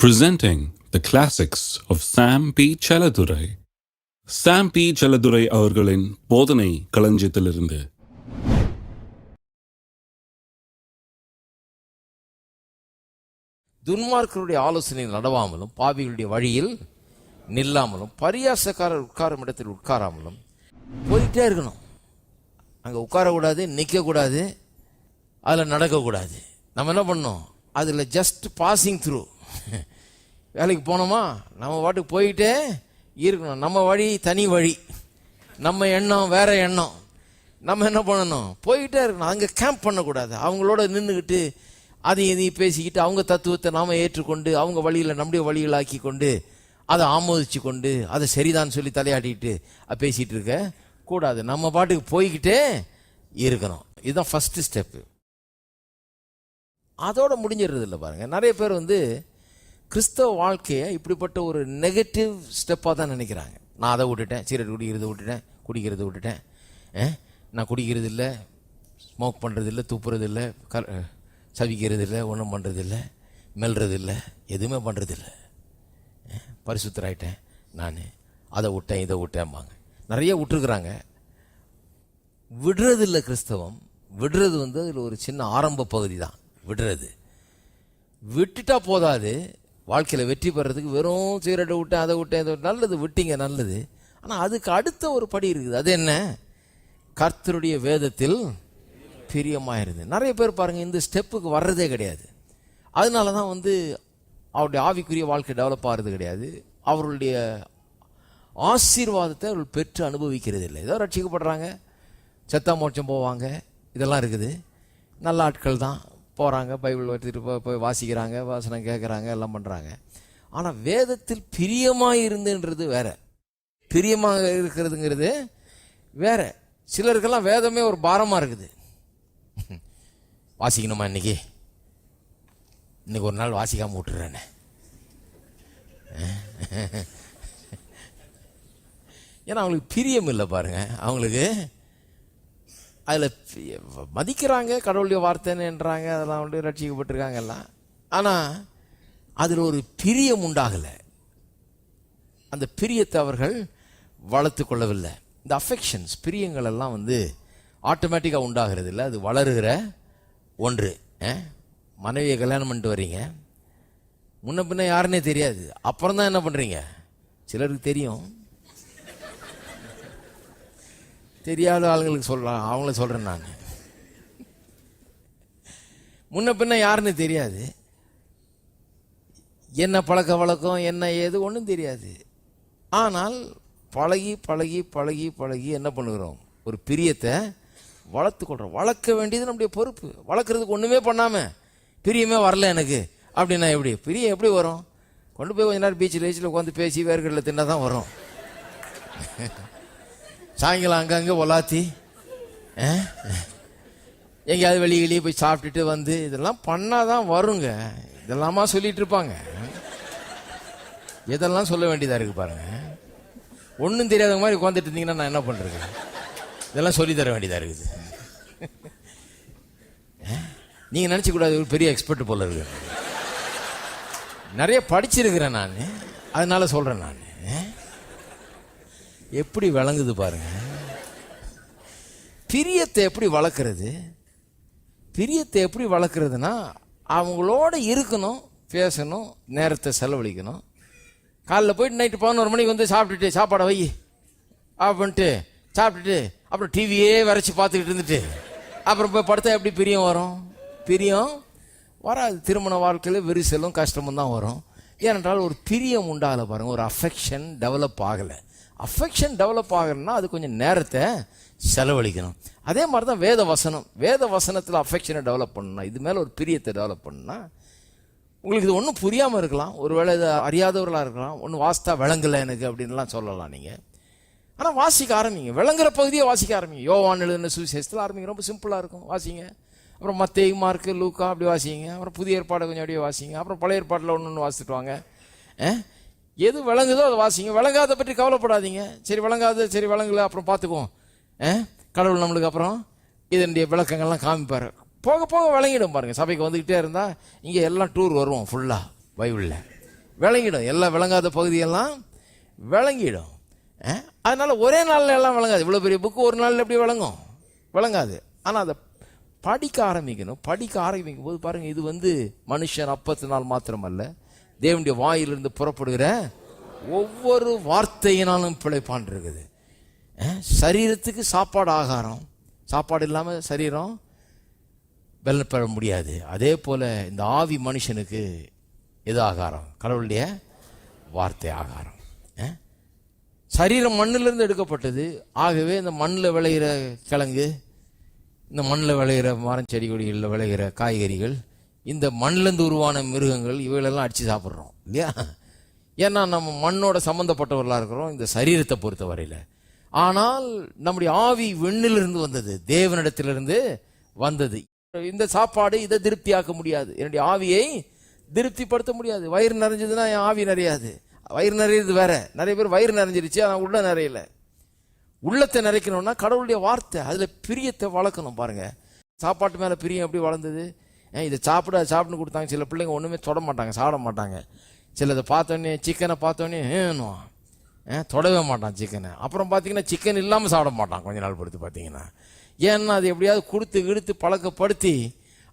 presenting the classics of Sam P. Chaladurai. Sam P. Chaladurai அவர்களின் போதனை களஞ்சியத்திலிருந்து துன்மார்க்கருடைய ஆலோசனை நடவாமலும் பாவிகளுடைய வழியில் நில்லாமலும் பரியாசக்காரர் உட்காரும் இடத்தில் உட்காராமலும் போயிட்டே இருக்கணும் அங்கே உட்காரக்கூடாது நிற்கக்கூடாது அதில் நடக்கக்கூடாது நம்ம என்ன பண்ணோம் அதில் ஜஸ்ட் பாசிங் த்ரூ வேலைக்கு போனோமா? நம்ம பாட்டுக்கு போயிட்டே இருக்கணும். நம்ம வழி தனி வழி. நம்ம எண்ணம் வேற எண்ணம். நம்ம என்ன பண்ணணும்? போயிட்டே இருக்கணும். அங்கே கேம்ப் பண்ணக்கூடாது. அவங்களோட நின்றுக்கிட்டு அதையும் இதையும் பேசிக்கிட்டு அவங்க தத்துவத்தை நாம் ஏற்றுக்கொண்டு அவங்க வழியில் நம்முடைய வழிகளாக்கி கொண்டு அதை ஆமோதிச்சு கொண்டு அதை சரிதான் சொல்லி தலையாட்டிட்டு பேசிகிட்டு இருக்க கூடாது. நம்ம பாட்டுக்கு போய்கிட்டே இருக்கணும். இதுதான் ஃபஸ்ட்டு ஸ்டெப்பு அதோட முடிஞ்சிடுறது இல்லை பாருங்கள் நிறைய பேர் வந்து கிறிஸ்தவ வாழ்க்கையை இப்படிப்பட்ட ஒரு நெகட்டிவ் ஸ்டெப்பாக தான் நினைக்கிறாங்க. நான் அதை விட்டுட்டேன். சீரட் குடிக்கிறத விட்டுட்டேன். குடிக்கிறத விட்டுட்டேன். நான் குடிக்கிறது இல்லை ஸ்மோக் பண்ணுறது இல்லை துப்புறது இல்லை க சவிக்கிறது இல்லை ஒன்றும் பண்ணுறது இல்லை மெல்றது இல்லை எதுவுமே பண்ணுறது இல்லை பரிசுத்தராயிட்டேன் நான். அதை விட்டேன் இதை விட்டேன்பாங்க நிறைய விட்டுருக்குறாங்க. விடுறது இல்லை கிறிஸ்தவம். விடுறது வந்து அதில் ஒரு சின்ன ஆரம்ப பகுதி தான். விடுறது. விட்டுட்டா போதாது. வாழ்க்கையில் வெற்றி பெறதுக்கு வெறும் சிகரெட்டை விட்டேன் அதை விட்டேன் அதை நல்லது விட்டீங்க நல்லது. ஆனால் அதுக்கு அடுத்த ஒரு படி இருக்குது. அது என்ன? கர்த்தருடைய வேதத்தில் பிரியமாயிருது. நிறைய பேர் பாருங்கள் இந்த ஸ்டெப்புக்கு வர்றதே கிடையாது. அதனால தான் வந்து அவருடைய ஆவிக்குரிய வாழ்க்கை டெவலப் ஆகிறது கிடையாது. அவர்களுடைய ஆசீர்வாதத்தை அவர்கள் பெற்று அனுபவிக்கிறது இல்லை. ஏதோ ரட்சிக்கப்படுறாங்க. செத்தா மோட்சம் போவாங்க. இதெல்லாம் இருக்குது. நல்ல ஆட்கள் தான் போகிறாங்க பைபிள் எடுத்துகிட்டு போய் போய் வாசிக்கிறாங்க வாசனம் கேட்குறாங்க எல்லாம் பண்ணுறாங்க ஆனால் வேதத்தில் பிரியமாக இருந்துன்றது வேற. பிரியமாக இருக்கிறதுங்கிறது வேற. சிலருக்கெல்லாம் வேதமே ஒரு பாரமாக இருக்குது. வாசிக்கணுமா இன்னைக்கு? இன்னைக்கு ஒரு நாள் வாசிக்காமல் விட்டுறேனே. ஏன்னா அவங்களுக்கு பிரியம் இல்லை பாருங்க. அவங்களுக்கு அதில் மதிக்கிறாங்க கடவுளுடைய வார்த்தைன்னுன்றாங்க அதெல்லாம் வந்து ரட்சிக்கப்பட்டிருக்காங்க எல்லாம். ஆனால் அதில் ஒரு பிரியம் உண்டாகலை. அந்த பிரியத்தை அவர்கள் வளர்த்து கொள்ளவில்லை. இந்த அஃபெக்ஷன்ஸ் பிரியங்கள் எல்லாம் வந்து ஆட்டோமேட்டிக்காக உண்டாகிறது இல்லை. அது வளருகிற ஒன்று. மனைவியை கல்யாணம் பண்ணிட்டு வர்றீங்க முன்ன பின்ன யாருன்னே தெரியாது. அப்புறம் தான் என்ன பண்ணுறீங்க சிலருக்கு தெரியும். தெரியாத ஆளுங்களுக்கு சொல்லலாம் அவங்கள சொல்கிறேன் நான். முன்ன பின்ன யாருன்னு தெரியாது. என்ன பழக்க வழக்கம் என்ன ஏது ஒன்றும் தெரியாது. ஆனால் பழகி பழகி பழகி பழகி என்ன பண்ணுகிறோம்? ஒரு பிரியத்தை வளர்த்து கொள்கிறோம் வளர்க்க வேண்டியது நம்முடைய பொறுப்பு. வளர்க்குறதுக்கு ஒன்றுமே பண்ணாமல் பிரியமே வரல எனக்கு. அப்படின்னா எப்படி? பிரியம் எப்படி வரும்? கொண்டு போய் கொஞ்ச நேரம் பீச்சில் பீச்சில் உட்காந்து பேசி வேர்கடலில் தின்னா தான் வரும். சாயங்காலம் அங்கங்கே ஒலாத்தி எங்கேயாவது வெளியே வெளியே போய் சாப்பிட்டுட்டு வந்து இதெல்லாம் பண்ணால் தான் வருங்க. இதெல்லாமா சொல்லிட்டு இருப்பாங்க இதெல்லாம் சொல்ல வேண்டியதாக இருக்கு பாருங்க. ஒன்றும் தெரியாத மாதிரி உட்காந்துட்டு இருந்தீங்கன்னா நான் என்ன பண்ணுறது இதெல்லாம் சொல்லி தர வேண்டியதாக இருக்குது. நீங்கள் நீங்க கூடாது ஒரு பெரிய எக்ஸ்பர்ட் போல இருக்கு. நிறைய படிச்சிருக்கிறேன் நான். அதனால சொல்கிறேன் நான். எப்படி விளங்குது பாருங்க. பிரியத்தை எப்படி வளர்க்குறது? பிரியத்தை எப்படி வளர்க்குறதுனா அவங்களோட இருக்கணும் பேசணும் நேரத்தை செலவழிக்கணும். காலைல போயிட்டு நைட்டு பதினோரு மணிக்கு வந்து சாப்பிட்டுட்டு சாப்பாடை வை அப்படின்ட்டு சாப்பிட்டுட்டு அப்புறம் டிவியே வரைச்சி பார்த்துக்கிட்டு இருந்துட்டு அப்புறம் போய் படுத்தா எப்படி பிரியம் வரும்? பிரியம் வராது. திருமண வாழ்க்கையில் விரிசலும் கஷ்டமும் தான் வரும். ஏனென்றால் ஒரு பிரியம் உண்டாகலை பாருங்கள் ஒரு அஃபெக்ஷன் டெவலப் ஆகலை. அஃபெக்ஷன் டெவலப் ஆகணும்னா அது கொஞ்சம் நேரத்தை செலவழிக்கணும். அதே மாதிரி தான் வேத வசனம். வேத வசனத்தில் அஃபெக்ஷனை டெவலப் பண்ணணும் இது மேலே ஒரு பிரியத்தை டெவலப் பண்ணணும்னா உங்களுக்கு இது ஒன்றும் புரியாமல் இருக்கலாம். ஒருவேளை இது அறியாதவர்களாக இருக்கலாம். ஒன்றும் வாசித்தா விளங்கலை எனக்கு அப்படின்லாம் சொல்லலாம் நீங்கள் ஆனால் வாசிக்க ஆரம்பிங்க. விளங்குற பகுதியை வாசிக்க ஆரம்பிங்க. யோவான் எழுதின சுவிசேஷத்தில் ஆரம்பிங்க. ரொம்ப சிம்பிளாக இருக்கும். வாசிங்க. அப்புறம் மற்ற மார்க்கு லூக்கா அப்படி வாசிங்க. அப்புறம் புதிய ஏற்பாடை கொஞ்சம் அப்படியே வாசிங்க. அப்புறம் பழைய ஏற்பாட்டில் ஒன்று ஒன்று வாசிட்டு வாங்க. எது விளங்குதோ அதை வாசிங்க விளங்காத பற்றி கவலைப்படாதீங்க. சரி விளங்காத சரி விளங்கல அப்புறம் பார்த்துக்குவோம். கடவுள் நம்மளுக்கு அப்புறம் இதனுடைய விளக்கங்கள்லாம் காமிப்பார். போக போக விளங்கிடும் பாருங்கள் சபைக்கு வந்துக்கிட்டே இருந்தால் இங்கே எல்லாம் டூர் வருவோம் ஃபுல்லாக பைபிளில். விளங்கிடும். எல்லாம் விளங்காத பகுதியெல்லாம் விளங்கிடும். அதனால் ஒரே நாளில் எல்லாம் விளங்காது. இவ்வளோ பெரிய புக்கு ஒரு நாளில் எப்படி விளங்கும்? விளங்காது. ஆனால் அதை படிக்க ஆரம்பிக்கணும். படிக்க ஆரம்பிக்கும் போது பாருங்கள் இது வந்து மனுஷன் அப்பத்தினால் மாத்திரமல்ல. தேவனுடைய வாயிலிருந்து புறப்படுகிற ஒவ்வொரு வார்த்தையினாலும் பிழைப்பான் இருக்குது. சரீரத்துக்கு சாப்பாடு ஆகாரம். சாப்பாடு இல்லாமல் சரீரம் பெற முடியாது. அதே போல் இந்த ஆவி மனுஷனுக்கு எது ஆகாரம்? கடவுளுடைய வார்த்தை ஆகாரம். சரீரம் மண்ணிலிருந்து எடுக்கப்பட்டது. ஆகவே இந்த மண்ணில் விளையிற கிழங்கு இந்த மண்ணில் விளையிற மரம் செடி கொடிகளில் விளையிற காய்கறிகள் இந்த மண்ணிலேருந்து உருவான மிருகங்கள் இவைகளெல்லாம் அடித்து சாப்பிட்றோம். இல்லையா ஏன்னா நம்ம மண்ணோட சம்மந்தப்பட்டவர்களாக இருக்கிறோம் இந்த சரீரத்தை பொறுத்த வரையில். ஆனால் நம்முடைய ஆவி வெண்ணிலிருந்து வந்தது தேவனிடத்திலிருந்து வந்தது. இந்த சாப்பாடு இதை திருப்தியாக்க முடியாது. என்னுடைய ஆவியை திருப்திப்படுத்த முடியாது. வயிறு நிறைஞ்சதுன்னா என் ஆவி நிறையாது. வயிறு நிறையிறது வேற. நிறைய பேர் வயிறு நிறைஞ்சிருச்சு ஆனால் உள்ள நிறையல. உள்ளத்தை நிறைக்கணும்னா கடவுளுடைய வார்த்தை அதுல பிரியத்தை வளர்க்கணும் பாருங்க. சாப்பாட்டு மேல பிரியம் எப்படி வளர்ந்தது? இதை சாப்பிட சாப்பிட்டு கொடுத்தாங்க. சில பிள்ளைங்க ஒன்றுமே தொட மாட்டாங்க சாப்பிட மாட்டாங்க சிலதை பார்த்தோன்னே சிக்கனை பார்த்தோன்னே ஏன்னுவான். ஏன் தொடவே மாட்டான் சிக்கனை அப்புறம் பார்த்தீங்கன்னா சிக்கன் இல்லாமல் சாப்பிட மாட்டான் கொஞ்ச நாள் பொறுத்து பார்த்தீங்கன்னா. ஏன்னா அது எப்படியாவது கொடுத்து இழுத்து பழக்கப்படுத்தி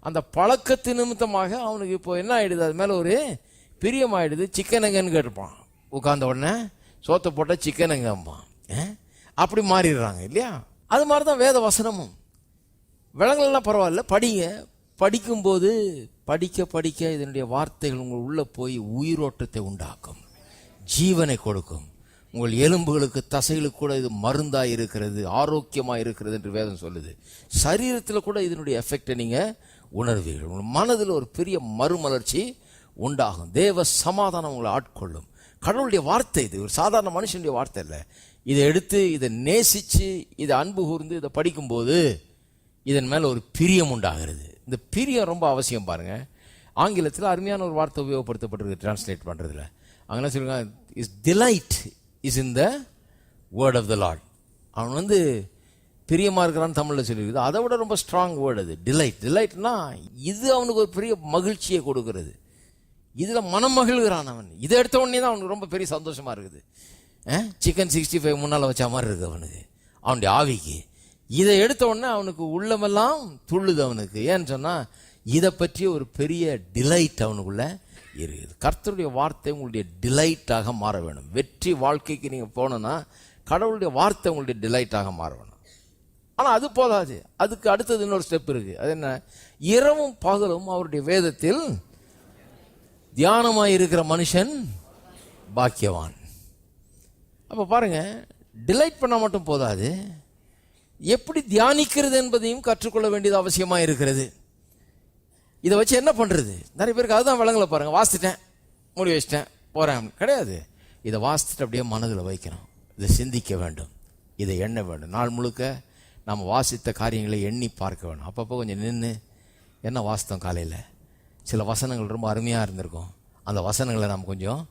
அந்த பழக்கத்து நிமித்தமாக அவனுக்கு இப்போ என்ன ஆகிடுது அது மேலே ஒரு பிரியம் ஆயிடுது. சிக்கன் எங்கன்னு கேட்டுப்பான் உட்காந்த உடனே சோத்தை போட்டால் சிக்கன் எங்கம்பான். அப்படி மாறிடுறாங்க இல்லையா? அது மாதிரி தான் வேத வசனமும். விலங்குகள்லாம் பரவாயில்ல படிங்க. படிக்கும்போது படிக்க படிக்க இதனுடைய வார்த்தைகள் உங்கள் உள்ளே போய் உயிரோட்டத்தை உண்டாக்கும். ஜீவனை கொடுக்கும். உங்கள் எலும்புகளுக்கு தசைகளுக்கு கூட இது மருந்தாக இருக்கிறது ஆரோக்கியமாக இருக்கிறது என்று வேதம் சொல்லுது. சரீரத்தில் கூட இதனுடைய எஃபெக்டை நீங்கள் உணர்வீர்கள். உங்கள் மனதில் ஒரு பெரிய மறுமலர்ச்சி உண்டாகும். தேவ சமாதானம் உங்களை ஆட்கொள்ளும். கடவுளுடைய வார்த்தை இது. ஒரு சாதாரண மனுஷனுடைய வார்த்தை இல்லை இதை எடுத்து இதை நேசித்து இதை அன்பு கூர்ந்து இதை படிக்கும்போது இதன் மேலே ஒரு பிரியம் உண்டாகிறது. இந்த பிரியம் ரொம்ப அவசியம் பாருங்கள் ஆங்கிலத்தில் அருமையான ஒரு வார்த்தை உபயோகப்படுத்தப்பட்டிருக்கு டிரான்ஸ்லேட் பண்ணுறதுல அங்கே என்ன சொல்லுவாங்க is delight is in the word of the lord அவன் வந்து பிரியமாக இருக்கிறான்னு தமிழில் சொல்லியிருக்குது. அதை விட ரொம்ப ஸ்ட்ராங் வேர்டு அது டிலைட் டிலைட்னா இது அவனுக்கு ஒரு பெரிய மகிழ்ச்சியை கொடுக்கறது. இதில் மனம் மகிழ்கிறான் அவன். இதை எடுத்த உடனே தான் அவனுக்கு ரொம்ப பெரிய சந்தோஷமாக இருக்குது. சிக்கன் சிக்ஸ்டி ஃபைவ் முன்னால் வச்ச மாதிரி இருக்குது அவனுக்கு. அவனுடைய ஆவிக்கு. இதை எடுத்த உடனே அவனுக்கு உள்ளமெல்லாம் துள்ளுது அவனுக்கு. ஏன்னு சொன்னால் இதை பற்றிய ஒரு பெரிய டிலைட் அவனுக்குள்ள இருக்குது. கர்த்தருடைய வார்த்தை உங்களுடைய டிலைட்டாக மாற வேணும் வெற்றி வாழ்க்கைக்கு நீங்கள் போனோன்னா கடவுளுடைய வார்த்தை உங்களுடைய டிலைட்டாக மாற வேணும் ஆனால் அது போதாது. அதுக்கு அடுத்தது இன்னொரு ஸ்டெப் இருக்குது அது என்ன? இரவும் பகலும் அவருடைய வேதத்தில் தியானமாக இருக்கிற மனுஷன் பாக்கியவான். அப்போ பாருங்க டிலைட் பண்ண மட்டும் போதாது. எப்படி தியானிக்கிறது என்பதையும் கற்றுக்கொள்ள வேண்டியது அவசியமாக இருக்கிறது. இதை வச்சு என்ன பண்ணுறது நிறைய பேருக்கு அதுதான் விளங்கல பாருங்கள் வாசிச்சிட்டேன் மூடி வச்சிட்டேன் போகிறேன் கிடையாது. இதை வாசிச்சுட்டு அப்படியே மனதில் வைக்கணும். இதை சிந்திக்க வேண்டும். இதை எண்ண வேண்டும். நாள் முழுக்க நாம் வாசித்த காரியங்களை எண்ணி பார்க்க வேணும். அப்பப்போ கொஞ்சம் நின்று என்ன வாசித்தோம் காலையில்? சில வசனங்கள் ரொம்ப அருமையாக இருந்திருக்கும். அந்த வசனங்களை நாம் கொஞ்சம்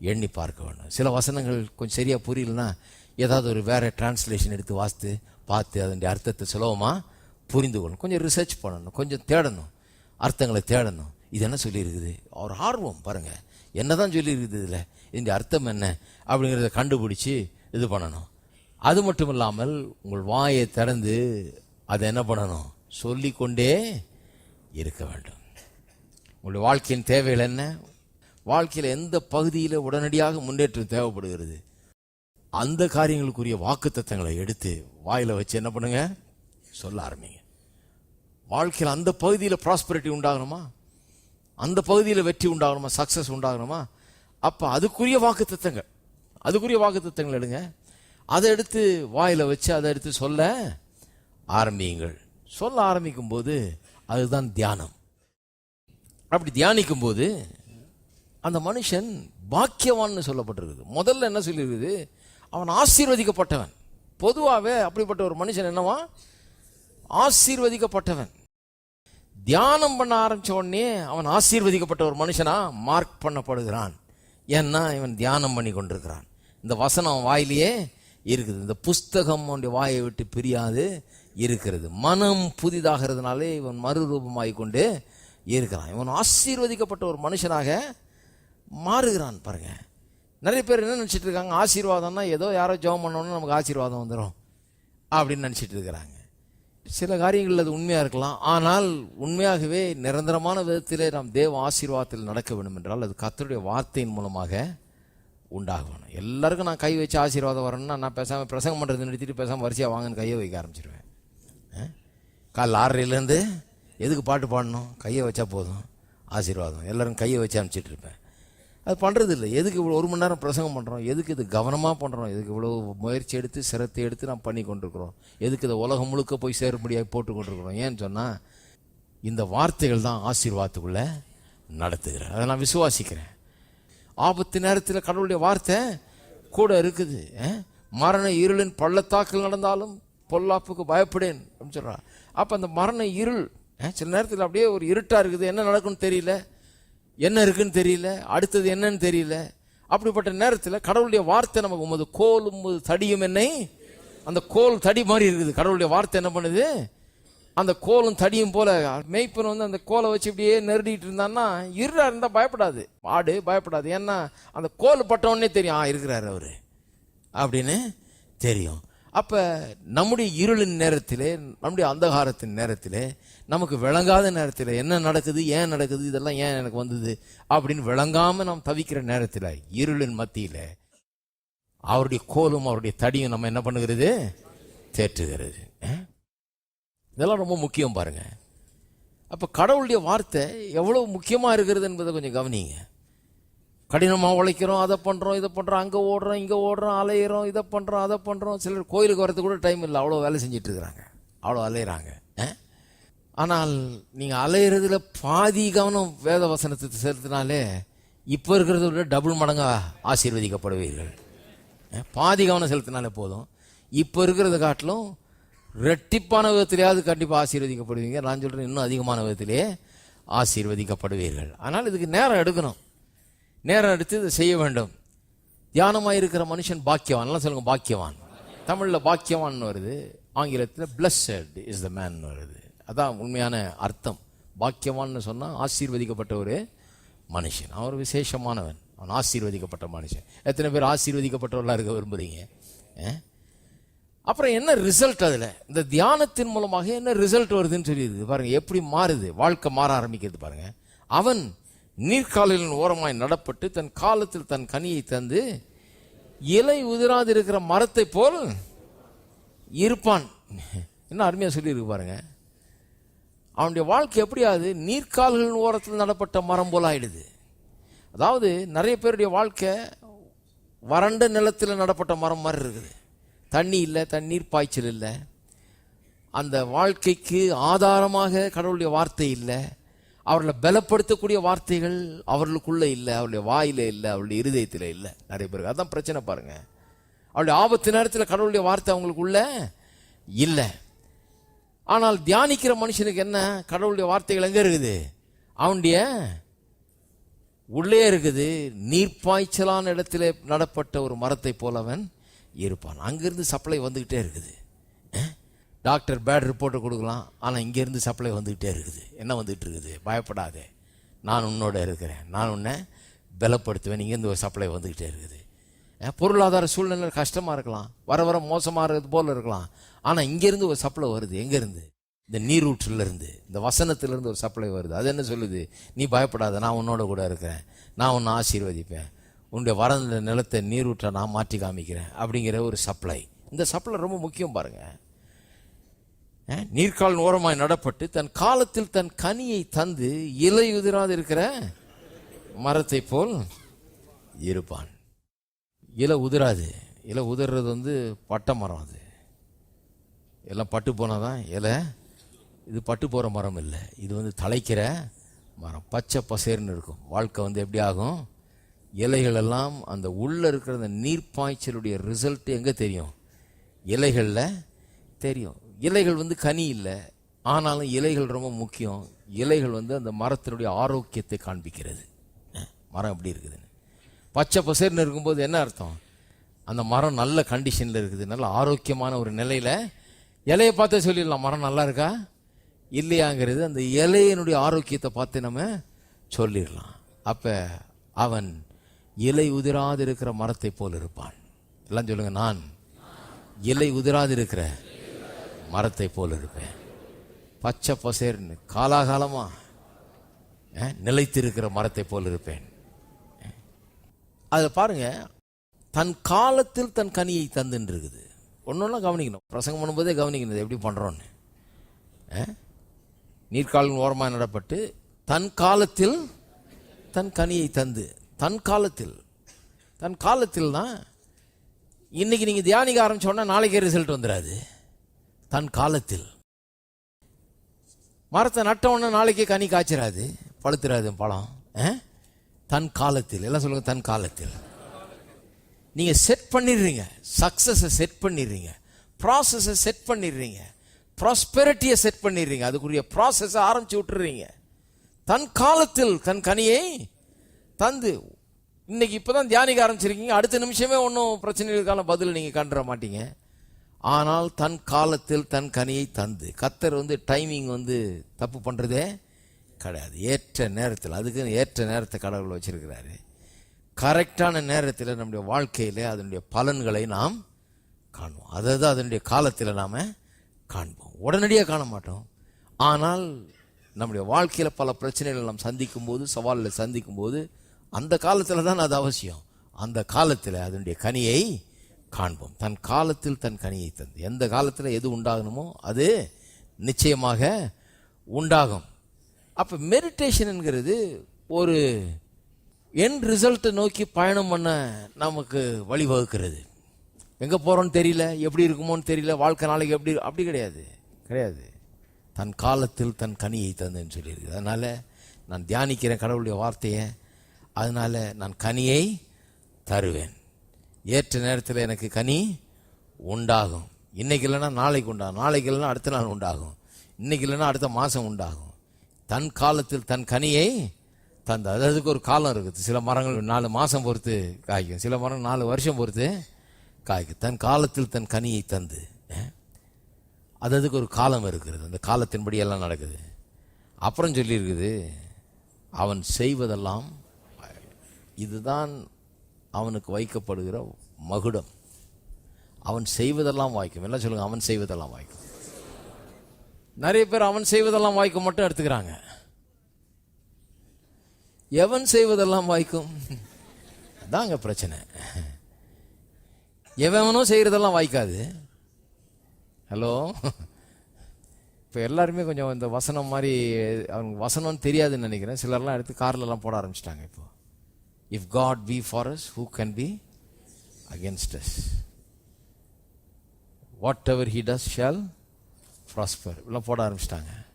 எண்ணி பார்க்க வேண்டும் சில வசனங்கள் கொஞ்சம் சரியாக புரியலன்னா ஏதாவது ஒரு வேறு டிரான்ஸ்லேஷன் எடுத்து வாசித்து பார்த்து அதனுடைய அர்த்தத்தை சுலபமாக புரிந்து கொள்ளணும். கொஞ்சம் ரிசர்ச் பண்ணணும். கொஞ்சம் தேடணும். அர்த்தங்களை தேடணும். இது என்ன சொல்லியிருக்குது? ஒரு ஆர்வம் பாருங்க. என்னதான் சொல்லியிருக்குது இதில்? இதனுடைய அர்த்தம் என்ன? அப்படிங்கிறத கண்டுபிடிச்சி இது பண்ணணும். அது மட்டும் இல்லாமல் உங்கள் வாயை திறந்து அதை என்ன பண்ணணும்? சொல்லிக்கொண்டே இருக்க வேண்டும். உங்களுடைய வாழ்க்கையின் தேவைகள் என்ன? வாழ்க்கையில் எந்த பகுதியில் உடனடியாக முன்னேற்றம் தேவைப்படுகிறது? அந்த காரியங்களுக்குரிய வாக்குத்தத்தங்களை எடுத்து வாயில் வச்சு என்ன பண்ணுங்க? சொல்ல ஆரம்பிங்க. வாழ்க்கையில் அந்த பகுதியில் ப்ராஸ்பரிட்டி உண்டாகணுமா? அந்த பகுதியில் வெற்றி உண்டாகணுமா? சக்ஸஸ் உண்டாகணுமா? அப்போ அதுக்குரிய வாக்குத்தத்தங்கள். அதுக்குரிய வாக்குத்தத்தங்கள் எடுங்க. அதை எடுத்து வாயில் வச்சு அதை எடுத்து சொல்ல ஆரம்பியுங்கள். சொல்ல ஆரம்பிக்கும் போது அதுதான் தியானம். அப்படி தியானிக்கும் போது அந்த மனுஷன் பாக்கியவான்னு சொல்லப்பட்டிருக்குது. முதல்ல என்ன சொல்லியிருக்குது? அவன் ஆசீர்வதிக்கப்பட்டவன். பொதுவாகவே அப்படிப்பட்ட ஒரு மனுஷன் என்னவா? ஆசீர்வதிக்கப்பட்டவன். தியானம் பண்ண ஆரம்பிச்ச உடனே அவன் ஆசீர்வதிக்கப்பட்ட ஒரு மனுஷனா மார்க் பண்ணப்படுகிறான். ஏன்னா இவன் தியானம் பண்ணி கொண்டிருக்கிறான். இந்த வசனம் அவன் வாயிலேயே இருக்குது. இந்த புஸ்தகம் அவனுடைய வாயை விட்டு பிரியாது இருக்கிறது. மனம் புதிதாகிறதுனாலே இவன் மறுரூபமாகி கொண்டு இருக்கிறான். இவன் ஆசீர்வதிக்கப்பட்ட ஒரு மனுஷனாக மாறுகிறான் பாருங்கள் நிறைய பேர் என்ன நினச்சிட்டு இருக்காங்க? ஆசீர்வாதம்னா ஏதோ யாரோ ஜெபம் பண்ணோன்னு நமக்கு ஆசீர்வாதம் வந்துடும் அப்படின்னு நினச்சிட்டு இருக்கிறாங்க. சில காரியங்கள் அது உண்மையாக இருக்கலாம். ஆனால் உண்மையாகவே நிரந்தரமான விதத்திலே நாம் தேவ ஆசீர்வாதத்தில் நடக்க வேண்டும் என்றால் அது கத்தருடைய வார்த்தையின் மூலமாக உண்டாகணும். எல்லாருக்கும் நான் கை வச்சு ஆசீர்வாதம் வரணும்னா நான் பேசாமல் பிரசங்கம் பண்ணுறது நிறுத்திட்டு பேசாமல் வரிசையாக வாங்கன்னு கையை வைக்க ஆரம்பிச்சிருவேன். கால் காலைல ஆறரைலேருந்து எதுக்கு பாட்டு பாடணும்? கையை வச்சா போதும். ஆசீர்வாதம். எல்லாரும் கையை வச்சு அனுப்பிச்சிட்டு இருப்பேன். அது பண்ணுறது இல்லை எதுக்கு இவ்வளோ ஒரு மணி நேரம் பிரசங்கம் பண்ணுறோம் எதுக்கு இது கவனமாக பண்ணுறோம் எதுக்கு இவ்வளோ முயற்சி எடுத்து சிரத்தை எடுத்து நாம் பண்ணி கொண்டிருக்கிறோம்? எதுக்கு இதை உலகம் முழுக்க போய் சேரும்படியாக போட்டு கொண்டிருக்கிறோம்? ஏன்னு சொன்னால் இந்த வார்த்தைகள் தான் ஆசீர்வாதத்துக்குள்ளே நடத்துகிறேன் அதை நான் விசுவாசிக்கிறேன். ஆபத்து நேரத்தில் கடவுளுடைய வார்த்தை கூட இருக்குது. மரண இருளின் பள்ளத்தாக்கில் நடந்தாலும் பொல்லாப்புக்கு பயப்படேன் அப்படின்னு சொல்கிறான் அப்போ அந்த மரண இருள் சில நேரத்தில் அப்படியே ஒரு இருட்டாக இருக்குது. என்ன நடக்கும்னு தெரியல. என்ன இருக்குன்னு தெரியல அடுத்தது என்னன்னு தெரியல. அப்படிப்பட்ட நேரத்தில் கடவுளுடைய வார்த்தை நமக்கு உமது கோல் உமது தடியும் என்னை அந்த கோல் தடி மாதிரி இருக்குது. கடவுளுடைய வார்த்தை என்ன பண்ணுது? அந்த கோலும் தடியும் போல மேய்ப்பன் வந்து அந்த கோலை வச்சு இப்படியே நெருடிட்டு இருந்தான்னா இருடா இருந்தால் பயப்படாது. ஆடு பயப்படாது. ஏன்னா அந்த கோல் பட்டவொடனே தெரியும். ஆ இருக்கிறார் அவர். அப்படின்னு தெரியும். அப்போ நம்முடைய இருளின் நேரத்திலே நம்முடைய அந்தகாரத்தின் நேரத்திலே நமக்கு விளங்காத நேரத்தில் என்ன நடக்குது ஏன் நடக்குது இதெல்லாம் ஏன் எனக்கு வந்தது அப்படின்னு விளங்காமல் நாம் தவிக்கிற நேரத்தில் இருளின் மத்தியில் அவருடைய கோலும் அவருடைய தடியும் நம்ம என்ன பண்ணுகிறது? தேற்றுகிறது. இதெல்லாம் ரொம்ப முக்கியம் பாருங்க. அப்போ கடவுளுடைய வார்த்தை எவ்வளோ முக்கியமாக இருக்கிறது என்பதை கொஞ்சம் கவனிங்க. கடினமாக உழைக்கிறோம் அதை பண்ணுறோம் இதை பண்ணுறோம் அங்கே ஓடுறோம் இங்கே ஓடுறோம் அலையிறோம் இதை பண்ணுறோம் அதை பண்ணுறோம் சிலர் கோயிலுக்கு வரத்துக்கு கூட டைம் இல்லை அவ்வளோ வேலை செஞ்சுட்டு இருக்கிறாங்க. அவ்வளோ அலையிறாங்க. ஆ? ஆனால் நீங்கள் அலையிறதுல பாதி கவனம் வேத வசனத்தை செலுத்தினாலே இப்போ இருக்கிறத விட டபுள் மடங்காக ஆசீர்வதிக்கப்படுவீர்கள். பாதி கவனம் செலுத்தினாலே போதும். இப்போ இருக்கிறத காட்டிலும் ரெட்டிப்பான விதத்திலேயாவது கண்டிப்பாக ஆசீர்வதிக்கப்படுவீங்க. நான் சொல்கிறேன் இன்னும் அதிகமான விதத்திலே ஆசீர்வதிக்கப்படுவீர்கள் ஆனால் இதுக்கு நேரம் எடுக்கணும். நேரம் எடுத்து இதை செய்ய வேண்டும். தியானமாக இருக்கிற மனுஷன் பாக்கியவான். எல்லாம் பாக்கியவான். தமிழில் பாக்கியவான் வருது ஆங்கிலத்தில் பிளஸ்ட் இஸ் த மேன் வருது. அதான் உண்மையான அர்த்தம். பாக்கியவான்னு சொன்னால் ஆசீர்வதிக்கப்பட்ட ஒரு மனுஷன். அவர் விசேஷமானவன். அவன் ஆசீர்வதிக்கப்பட்ட மனுஷன். எத்தனை பேர் ஆசீர்வதிக்கப்பட்டவர்களாக இருக்க விரும்புறீங்க? ஆ? அப்புறம் என்ன ரிசல்ட் அதில்? இந்த தியானத்தின் மூலமாக என்ன ரிசல்ட் வருதுன்னு சொல்லியிருக்கு பாருங்கள் எப்படி மாறுது? வாழ்க்கை மாற ஆரம்பிக்கிறது பாருங்கள் அவன் நீர்க்காலின் ஓரமாய் நடப்பட்டு தன் காலத்தில் தன் கனியை தந்து இலை உதிராது இருக்கிற மரத்தை போல் இருப்பான். என்ன அருமையாக சொல்லியிருக்கு பாருங்கள் அவனுடைய வாழ்க்கை எப்படியாவது ஆகுது நீர்க்கால்களின் ஓரத்தில் நடப்பட்ட மரம் போல் ஆயிடுது. அதாவது நிறைய பேருடைய வாழ்க்கை வறண்ட நிலத்தில் நடப்பட்ட மரம் மாதிரி இருக்குது. தண்ணி இல்லை தண்ணீர் பாய்ச்சல் இல்லை. அந்த வாழ்க்கைக்கு ஆதாரமாக கடவுளுடைய வார்த்தை இல்லை. அவர்களை பலப்படுத்தக்கூடிய வார்த்தைகள் அவர்களுக்குள்ளே இல்லை அவருடைய வாயில் இல்லை அவருடைய இருதயத்தில் இல்லை. நிறைய பேருக்கு அதான் பிரச்சனை பாருங்கள் அவருடைய ஆபத்து நேரத்தில் கடவுளுடைய வார்த்தை அவங்களுக்குள்ள இல்லை. ஆனால் தியானிக்கிற மனுஷனுக்கு என்ன? கடவுளுடைய வார்த்தைகள் எங்கே இருக்குது? அவனுடைய உள்ளே இருக்குது. நீர்ப்பாய்ச்சலான இடத்துல நடப்பட்ட ஒரு மரத்தை போலவன் இருப்பான். அங்கேருந்து சப்ளை வந்துக்கிட்டே இருக்குது. டாக்டர் பேட் ரிப்போர்ட்டை கொடுக்கலாம். ஆனால் இங்கேருந்து சப்ளை வந்துக்கிட்டே இருக்குது. என்ன வந்துகிட்டு இருக்குது? பயப்படாதே. நான் உன்னோட இருக்கிறேன். நான் உன்னை பலப்படுத்துவேன். இங்கேருந்து ஒரு சப்ளை வந்துக்கிட்டே இருக்குது. பொருளாதார சூழ்நிலை கஷ்டமாக இருக்கலாம். வர வர மோசமாக இருக்கிறது போல இருக்கலாம். ஆனால் இங்கேருந்து ஒரு சப்ளை வருது. எங்கேருந்து? இந்த நீரூற்றுல இருந்து இந்த வசனத்திலிருந்து ஒரு சப்ளை வருது. அது என்ன சொல்லுது? நீ பயப்படாத நான் உன்னோட கூட இருக்கிறேன். நான் உன்னை ஆசீர்வதிப்பேன். உன்னுடைய வறண்ட நிலத்தை நீரூற்றை நான் மாற்றி காமிக்கிறேன். அப்படிங்கிற ஒரு சப்ளை இந்த சப்ளை ரொம்ப முக்கியம் பாருங்கள் நீர்கால் நீர்க்கால் ஓரமாய் நடப்பட்டு தன் காலத்தில் தன் கனியை தந்து இலை உதிராது இருக்கிற மரத்தை போல் இருப்பான். இலை உதிராது. இலை உதிர்றது வந்து பட்டை மரம் அது. எல்லாம் பட்டு போனால் தான் இலை. இது பட்டு போகிற மரம் இல்லை. இது வந்து தலைக்கிற மரம். பச்சை பசேர்னு இருக்கும். வாழ்க்கை வந்து எப்படி ஆகும்? இலைகளெல்லாம் அந்த உள்ளே இருக்கிற அந்த நீர்ப்பாய்ச்சலுடைய ரிசல்ட் எங்கே தெரியும்? இலைகளில் தெரியும். இலைகள் வந்து கனி இல்லை. ஆனாலும் இலைகள் ரொம்ப முக்கியம். இலைகள் வந்து அந்த மரத்தினுடைய ஆரோக்கியத்தை காண்பிக்கிறது. மரம் எப்படி இருக்குதுன்னு. பச்சை பசேர்னு இருக்கும்போது என்ன அர்த்தம்? அந்த மரம் நல்ல கண்டிஷனில் இருக்குது. நல்ல ஆரோக்கியமான ஒரு நிலையில் இலையை பார்த்தே சொல்லிடலாம் மரம் நல்லா இருக்கா? இல்லையாங்கிறது அந்த இலையினுடைய ஆரோக்கியத்தை பார்த்து நம்ம சொல்லிடலாம். அப்போ அவன் இலை உதிராது இருக்கிற மரத்தை போல் இருப்பான். எல்லாம் சொல்லுங்க நான் இலை உதிராது இருக்கிற மரத்தை போல் இருப்பேன். பச்சை பசேர்னு காலாகாலமாக நிலைத்திருக்கிற மரத்தை போல் இருப்பேன். அதில் பாருங்க தன் காலத்தில் தன் கனியை தந்துன்னு இருக்குது ஒன்று கவனிக்கணும். பிரசங்கம் பண்ணும்போதே கவனிக்கணும் எப்படி பண்ணுறோன்னு நீர்க்காலின் ஓரமாக நடப்பட்டு தன் காலத்தில் தன் கனியை தந்து தன் காலத்தில் தன் காலத்தில் தான் இன்றைக்கி நீங்கள் தியானிக்க ஆரம்பிச்சோன்னா நாளைக்கே ரிசல்ட் வந்துடாது தன் காலத்தில். மரத்தை நட்டவொன்னே நாளைக்கே கனி காய்ச்சிடாது பழுத்துறாது பழம் ஆ? தன் காலத்தில் எல்லாம் சொல்லுங்கள் தன் காலத்தில். நீங்கள் செட் பண்ணிடுறீங்க. சக்ஸஸை செட் பண்ணிடுறீங்க. ப்ராசஸை செட் பண்ணிடுறீங்க. ப்ராஸ்பெரிட்டியை செட் பண்ணிடுறீங்க. அதுக்குரிய ப்ராசஸை ஆரம்பிச்சு விட்டுறீங்க. தன் காலத்தில் தன் கனியை தந்து இன்னைக்கு இப்போ தான் தியானிக்க ஆரம்பிச்சிருக்கீங்க. அடுத்த நிமிஷமே ஒன்றும் பிரச்சனைகளுக்கான பதில் நீங்கள் கண்டுற மாட்டீங்க. ஆனால் தன் காலத்தில் தன் கனியை தந்து கத்தர் வந்து டைமிங் வந்து தப்பு பண்ணுறதே கிடையாது. ஏற்ற நேரத்தில் அதுக்கு ஏற்ற நேரத்தை கடவுள் வச்சுருக்கிறாரு. கரெக்டான நேரத்தில் நம்முடைய வாழ்க்கையில் அதனுடைய பலன்களை நாம் காணுவோம் அதாவது அதனுடைய காலத்தில் நாம் காண்போம். உடனடியாக காண மாட்டோம். ஆனால் நம்முடைய வாழ்க்கையில் பல பிரச்சனைகளை நாம் சந்திக்கும் போது சவாலில் சந்திக்கும் போது அந்த காலத்தில் தான் அது அவசியம். அந்த காலத்தில் அதனுடைய கனியை காண்போம். தன் காலத்தில் தன் கனியை தந்து. எந்த காலத்தில் எது உண்டாகணுமோ அது நிச்சயமாக உண்டாகும். அப்போ மெடிடேஷன்ங்கிறது ஒரு என் ரிசல்ட்டை நோக்கி பயணம் பண்ண நமக்கு வழிவகுக்கிறது. எங்கே போகிறோன்னு தெரியல எப்படி இருக்குமோன்னு தெரியல வாழ்க்கை நாளைக்கு எப்படி அப்படி கிடையாது. கிடையாது. தன் காலத்தில் தன் கனியை தந்தேன்னு சொல்லியிருக்கு. அதனால் நான் தியானிக்கிறேன் கடவுளுடைய வார்த்தையை அதனால் நான் கனியை தருவேன். ஏற்ற நேரத்தில் எனக்கு கனி உண்டாகும். இன்றைக்கி இல்லைன்னா நாளைக்கு உண்டாகும். நாளைக்கு இல்லைன்னா அடுத்த நாள் உண்டாகும். இன்றைக்கி இல்லைன்னா அடுத்த மாதம் உண்டாகும். தன் காலத்தில் தன் கனியை தந்த அது அதுக்கு ஒரு காலம் இருக்குது. சில மரங்கள் நாலு மாதம் பொறுத்து காய்க்கும். சில மரம் நாலு வருஷம் பொறுத்து காய்க்கும். தன் காலத்தில் தன் கனியை தந்து அது அதுக்கு ஒரு காலம் இருக்கிறது அந்த காலத்தின்படி எல்லாம் நடக்குது. அப்புறம் சொல்லியிருக்குது அவன் செய்வதெல்லாம் இதுதான் அவனுக்கு வைக்கப்படுகிற மகுடம். அவன் செய்வதெல்லாம் வாய்க்கும். என்ன சொல்லுங்கள் அவன் செய்வதெல்லாம் வாய்க்கும். நிறைய பேர் அவன் செய்வதெல்லாம் வாய்க்கும் மட்டும் எடுத்துக்கிறாங்க. எவன் செய்வதெல்லாம் வாய்க்கும்? தாங்க பிரச்சனை. எவனும் செய்யறதெல்லாம் வாய்க்காது. ஹலோ? இப்போ எல்லாருமே கொஞ்சம் இந்த வசனம் மாதிரி அவங்க வசனம்னு தெரியாதுன்னு நினைக்கிறேன். சிலர்லாம் எடுத்து கார்லலாம் போட ஆரம்பிச்சிட்டாங்க இப்போ. If God be for us who can be against us whatever he does shall prosper எல்லாம் போட ஆரம்பிச்சிட்டாங்க.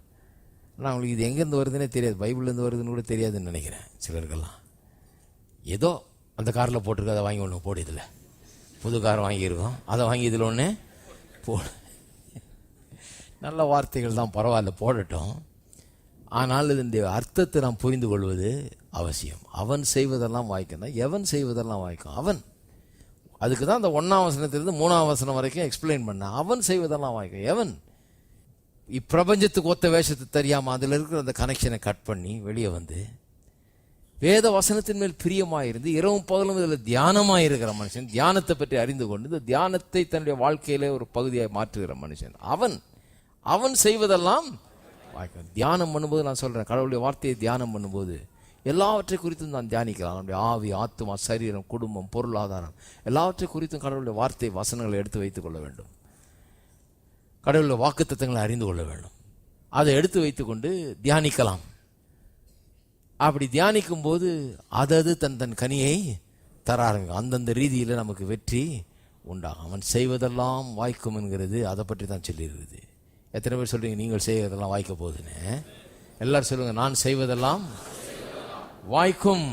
ஆனால் அவங்களுக்கு இது எங்கேருந்து வருதுன்னே தெரியாது. பைபிள்லேருந்து வருதுன்னு கூட தெரியாதுன்னு நினைக்கிறேன் சிலருக்கெல்லாம் ஏதோ அந்த காரில் போட்டிருக்கு அதை வாங்கி ஒன்று போடு இதில். புது கார் வாங்கியிருக்கோம் அதை வாங்கி இதில் ஒன்று போ நல்ல வார்த்தைகள் தான் பரவாயில்ல போடட்டும். ஆனால் இதனுடைய அர்த்தத்தை நாம் புரிந்து கொள்வது அவசியம். அவன் செய்வதெல்லாம் வாய்க்கும் எவன் செய்வதெல்லாம் வாய்க்கும்? அவன். அதுக்கு தான் அந்த ஒன்றாம் வசனத்திலிருந்து மூணாம் வசனம் வரைக்கும் எக்ஸ்பிளைன் பண்ண அவன் செய்வதெல்லாம் வாய்க்கும். எவன்? இப்பிரபஞ்சத்துக்கு ஒத்த வேஷத்தை தெரியாமல் அதில் இருக்கிற அந்த கனெக்ஷனை கட் பண்ணி வெளியே வந்து வேத வசனத்தின் மேல் பிரியமாயிருந்து இரவும் பகலும் இதில் தியானமாக இருக்கிற மனுஷன் தியானத்தை பற்றி அறிந்து கொண்டு இந்த தியானத்தை தன்னுடைய வாழ்க்கையிலே ஒரு பகுதியாக மாற்றுகிற மனுஷன். அவன் அவன் செய்வதெல்லாம் தியானம் பண்ணும்போது நான் சொல்கிறேன் கடவுளுடைய வார்த்தையை தியானம் பண்ணும்போது எல்லாவற்றை குறித்தும் நான் தியானிக்கலாம். நம்முடைய ஆவி ஆத்துமா சரீரம் குடும்பம் பொருளாதாரம் எல்லாவற்றை குறித்தும் கடவுளுடைய வார்த்தை வசனங்களை எடுத்து வைத்துக் கொள்ள வேண்டும். கடவுளுடைய தத்துவங்களை அறிந்து கொள்ள வேண்டும். அதை எடுத்து வைத்துக்கொண்டு தியானிக்கலாம். அப்படி தியானிக்கும் போது அதது தன் தன் கனியை தர ஆரம்பிக்கும் அந்தந்த ரீதியில் நமக்கு வெற்றி உண்டாகும். அவன் செய்வதெல்லாம் வாய்க்கும் என்கிறது. அதை பற்றி தான் சொல்லியிருக்குது. எத்தனை பேர் சொல்றீங்க? நீங்கள் செய்வதெல்லாம் வாய்க்க போகுதுன்னு. எல்லாரும் சொல்லுங்க நான் செய்வதெல்லாம் வாய்க்கும்.